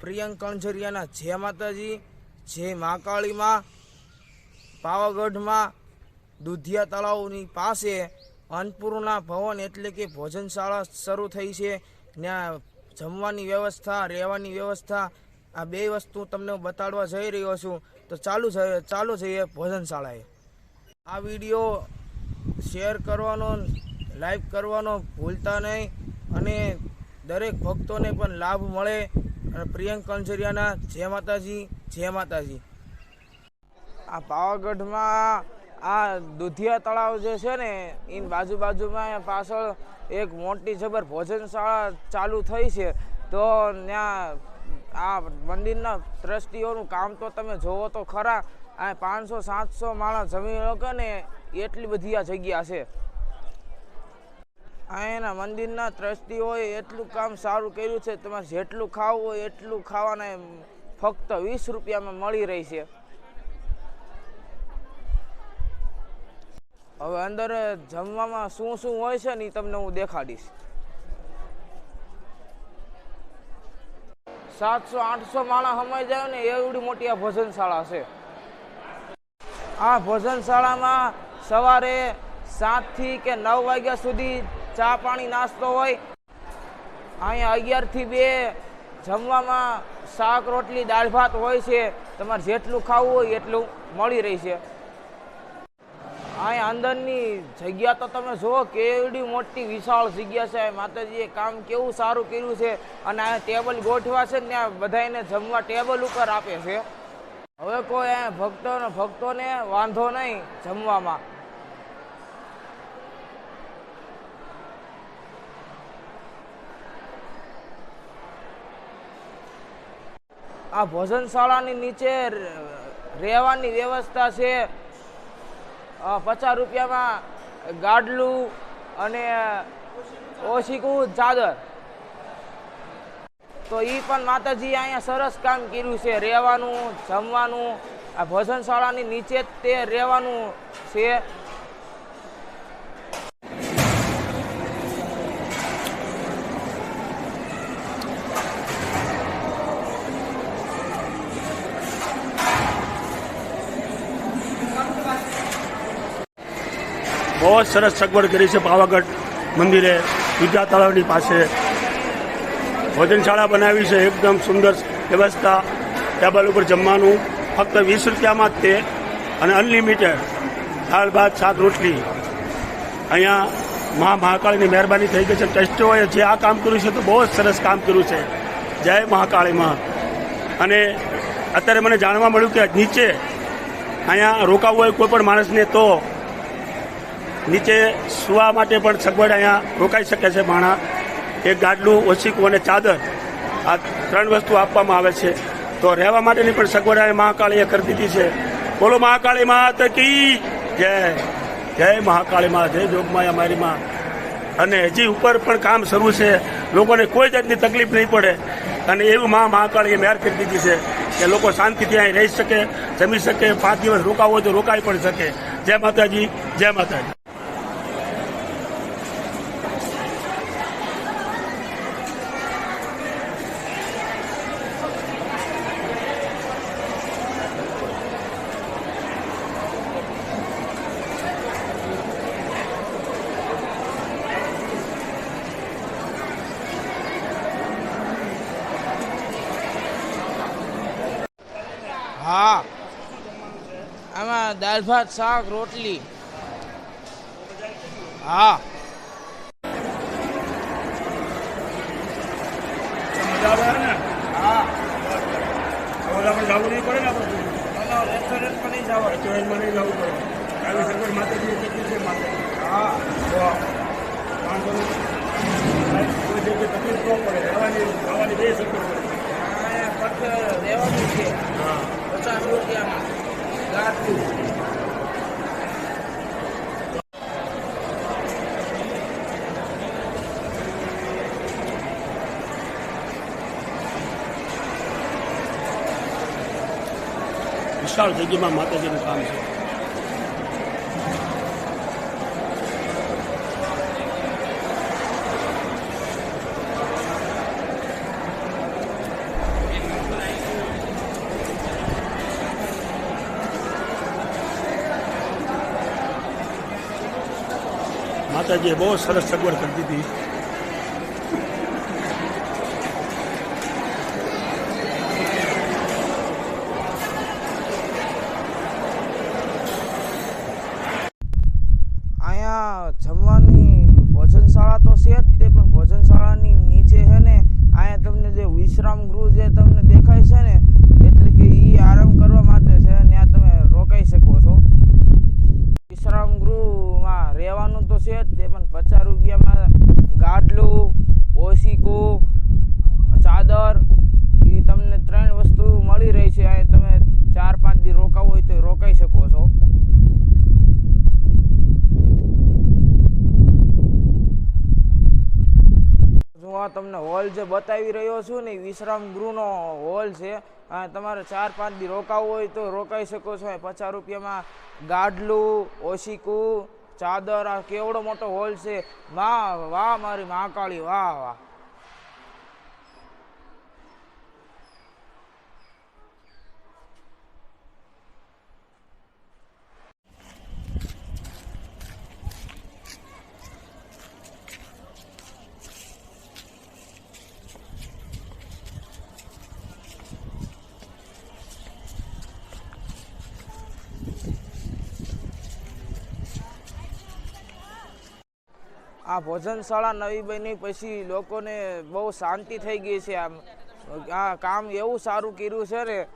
પ્રિયંક કણઝરિયાના જય માતાજી, જય મહાકાળીમાં પાવાગઢમાં દુધિયા તળાવની પાસે અન્નપૂર્ણા ભવન એટલે કે ભોજનશાળા શરૂ થઈ છે. ત્યાં જમવાની વ્યવસ્થા, રહેવાની વ્યવસ્થા, આ બે વસ્તુ તમને બતાડવા જઈ રહ્યો છું. તો ચાલુ ચાલુ જઈએ ભોજનશાળાએ. આ વીડિયો શેર કરવાનો, લાઈક કરવાનો ભૂલતા નહીં અને દરેક ભક્તોને પણ લાભ મળે. પ્રિયંક કંજરિયાના જય માતાજી જય માતાજી. આ પાવાગઢમાં આ દુધિયા તળાવ જે છે ને એની બાજુ બાજુમાં પાછળ એક મોટી જબર ભોજનશાળા ચાલુ થઈ છે. તો ત્યાં આ મંદિરના ટ્રસ્ટીઓનું કામ તો તમે જોવો તો ખરા. આ પાંચસો, સાતસો માણસ જમીન લોકો ને એટલી બધી આ જગ્યા છે. આ મંદિરના મંદિરના ટ્રસ્ટીઓએ એટલું કામ સારું કર્યું છે, તમારે જેટલું ખાવું હોય એટલું ખાવાના ફક્ત વીસ રૂપિયામાં મળી રહી છે. હવે અંદર જમવામાં શું શું હોય છે ને એ તમને હું દેખાડીશ. સાતસો, આઠસો માણસ સમાઈ જાય ને એવડી મોટી આ ભોજનશાળા છે. આ ભોજનશાળામાં સવારે સાતથી કે નવ વાગ્યા સુધી ચા પાણી નાસ્તો હોય. અહીંયા અગિયારથી બે જમવામાં શાક, રોટલી, દાળ, ભાત હોય છે. તમારે જેટલું ખાવું હોય એટલું મળી રહી છે. અહીંયા અંદરની જગ્યા તો તમે જુઓ, કેવડી મોટી વિશાળ જગ્યા છે. માતાજીએ કામ કેવું સારું કર્યું છે અને અહીંયા ટેબલ ગોઠવા છે ને ત્યાં બધાને જમવા ટેબલ ઉપર આપે છે. હવે કોઈ અહીંયા ભક્તો ભક્તોને વાંધો નહીં જમવામાં. આ ભોજનશાળાની નીચે રહેવાની વ્યવસ્થા છે. પચાસ રૂપિયામાં ગાડલું અને ઓશીકું ચાદર. તો એ પણ માતાજી અહીંયા સરસ કામ કર્યું છે. રહેવાનું, જમવાનું, આ ભોજનશાળાની નીચે જ તે રહેવાનું છે. બહુ જ સરસ સગવડ કરી છે પાવાગઢ મંદિરે બીજા તળાવની પાસે. ભોજનશાળા બનાવી છે, એકદમ સુંદર વ્યવસ્થા. ટેબલ ઉપર જમવાનું, ફક્ત વીસ રૂપિયામાં જ તે. અને અનલિમિટેડ દાળ, ભાત, શાક, રોટલી. અહીંયા મહા મહાકાળીની મહેરબાની થઈ ગઈ છે. ટ્રસ્ટીઓએ જે આ કામ કર્યું છે તો બહુ જ સરસ કામ કર્યું છે. જય મહાકાળીમાં. અને અત્યારે મને જાણવા મળ્યું કે નીચે અહીંયા રોકાવવું હોય કોઈ પણ માણસને તો નીચે સુવા માટે પણ સગવડ અહીંયા રોકાઈ શકે છે માણા. એક ગાડલું ઓછીકું અને ચાદર આ ત્રણ વસ્તુ આપવામાં આવે છે. તો રહેવા માટેની પણ સગવડ અહીંયા મહાકાળીએ કરી દીધી છે. બોલો મહાકાળી માત કી જય. જય મહાકાળી મા, જય જોગમાયા મારી માં. અને હજી ઉપર પણ કામ શરૂ છે. લોકોને કોઈ જાતની તકલીફ નહીં પડે. અને એવું મા મહાકાળીએ મહેર કરી દીધી છે કે લોકો શાંતિથી અહીં રહી શકે, જમી શકે, પાંચ દિવસ રોકાવો તો રોકાઈ પણ શકે. જય માતાજી જય માતાજી. હા. આમાં દાળ ભાત શાક રોટલી. હા. મજા આવે ને હા. ઓલા પણ જવું નહીં પડે ને આપણે પણ નહીં જવાનું રેસ્ટોરન્ટમાં નહીં જવું પડે આવી સગવડ માતાજી કેટલી છે માતાજી હા. નહીં કોઈ જગ્યાએ વિશાળ જગ્યામાં માતાજીનું કામ છે માતાજીએ બહુ સરસ સગવડ કરી દીધી જમવાની ભોજનશાળા તો છે જ તે, પણ ભોજનશાળાની નીચે છે ને, અહીંયા તમને જે વિશ્રામ ગૃહ છે તમને દેખાય છે ને એટલે કે એ આરામ કરવા માટે છે ત્યાં તમે રોકાઈ શકો છો વિશ્રામ ગૃહમાં રહેવાનું તો છે જ તે પણ પચાસ રૂપિયામાં ગાડલું ઓશિકો ચાદર એ તમને ત્રણ વસ્તુ મળી રહી છે અહીં તમે ચાર પાંચ દી રોકાવું હોય તો રોકાઈ શકો છો હું તમને હોલ જે બતાવી રહ્યો છું ને વિશ્રામ ગૃહનો હોલ છે. તમારે ચાર પાંચ દી રોકાવું હોય તો રોકાઈ શકો છો. પચાસ રૂપિયામાં ગાડલું, ઓશીકું, ચાદર, આ કેવડો મોટો હોલ છે. વાહ વાહ, મારી મહાકાળી, વાહ વાહ. આ ભોજનશાળા નવી બની પછી લોકોને બહુ શાંતિ થઈ ગઈ છે આમ. આ કામ એવું સારું કર્યું છે ને.